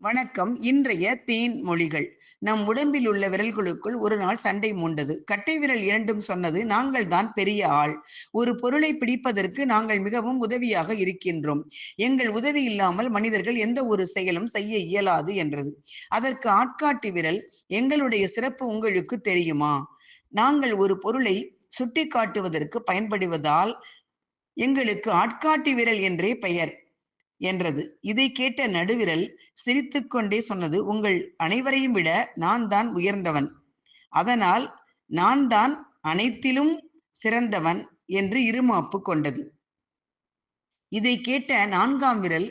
வணக்கம். இன்றைய தேன் மொழிகள். நம் உடம்பில் உள்ள விரல்களுக்குள் ஒரு நாள் சண்டை மூண்டது. கட்டை விரல் இரண்டும் சொன்னது நாங்கள் தான் பெரிய ஆள். ஒரு பொருளை பிடிப்பதற்கு நாங்கள் மிகவும் உதவியாக இருக்கின்றோம். எங்கள் உதவி இல்லாமல் மனிதர்கள் எந்த ஒரு செயலும் செய்ய இயலாது என்றது. அதற்கு ஆட்காட்டி விரல் எங்களுடைய சிறப்பு உங்களுக்கு தெரியுமா? நாங்கள் ஒரு பொருளை சுட்டி காட்டுவதற்கு பயன்படுவதால் எங்களுக்கு ஆட்காட்டி விரல் என்றே பெயர். என்றது. இதை கேட்ட நடுவிரல் சிரித்துக்கொண்டே சொன்னது உங்கள் அனைவரையும் விட நான் தான் உயர்ந்தவன். அதனால் நான் தான் அனைத்திலும் சிறந்தவன் என்று இருமாப்பு கொண்டது. இதை கேட்ட நான்காம் விரல்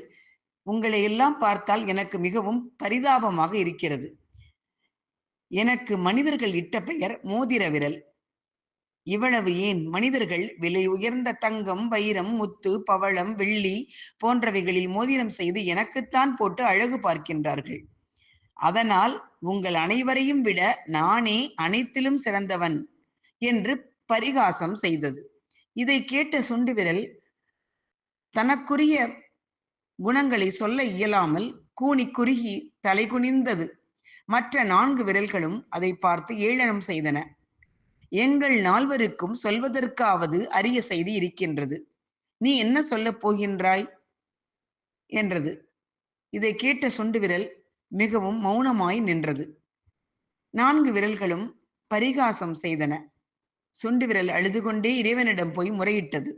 உங்களை எல்லாம் பார்த்தால் எனக்கு மிகவும் பரிதாபமாக இருக்கிறது. எனக்கு மனிதர்கள் இட்ட பெயர் மோதிர விரல். இவ்வளவு ஏன்? மனிதர்கள் விலை உயர்ந்த தங்கம் வைரம் முத்து பவளம் வெள்ளி போன்றவைகளில் மோதிரம் செய்து எனக்குத்தான் போட்டு அழகு பார்க்கின்றார்கள். அதனால் உங்கள் அனைவரையும் விட நானே அனைத்திலும் சிறந்தவன் என்று பரிகாசம் செய்தது. இதை கேட்ட சுண்டு விரல் தனக்குரிய குணங்களை சொல்ல இயலாமல் கூனி குறுகி தலை குனிந்தது மற்ற நான்கு விரல்களும் அதை பார்த்து ஏளனம் செய்தன. எங்கள் நால்வருக்கும் சொல்வதற்காவது அரிய செய்தி இருக்கின்றது. நீ என்ன சொல்லப் போகின்றாய்? என்றது. இதை கேட்ட சுண்டு விரல் மிகவும் மௌனமாய் நின்றது. நான்கு விரல்களும் பரிகாசம் செய்தன. சுண்டு விரல் அழுது கொண்டே இறைவனிடம் போய் முறையிட்டது.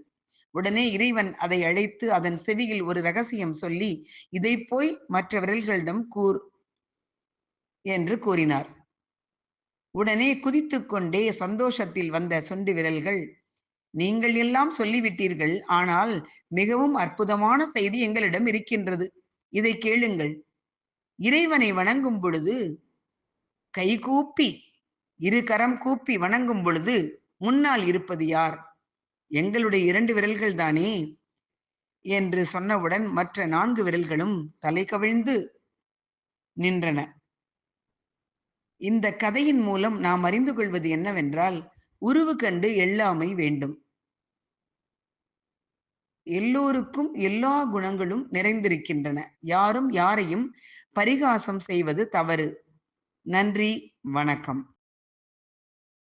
உடனே இறைவன் அதை அழைத்து அதன் செவியில் ஒரு ரகசியம் சொல்லி இதை போய் மற்ற விரல்களிடம் கூர் என்று கூறினார். உடனே குதித்து கொண்டே சந்தோஷத்தில் வந்த சொண்டு விரல்கள் நீங்கள் எல்லாம் சொல்லிவிட்டீர்கள் ஆனால் மிகவும் அற்புதமான செய்தி எங்களிடம் இருக்கின்றது. இதை கேளுங்கள். இறைவனை வணங்கும் பொழுது கை கூப்பி இரு கரம் கூப்பி வணங்கும் பொழுது முன்னால் இருப்பது யார்? எங்களுடைய இரண்டு விரல்கள் தானே? என்று சொன்னவுடன் மற்ற நான்கு விரல்களும் தலை கவிழ்ந்து நின்றன. இந்த கதையின் மூலம் நாம் அறிந்து கொள்வது என்னவென்றால் உருவு கண்டு எல்லாமை வேண்டும். எல்லோருக்கும் எல்லா குணங்களும் நிறைந்திருக்கின்றன. யாரும் யாரையும் பரிகாசம் செய்வது தவறு. நன்றி வணக்கம்.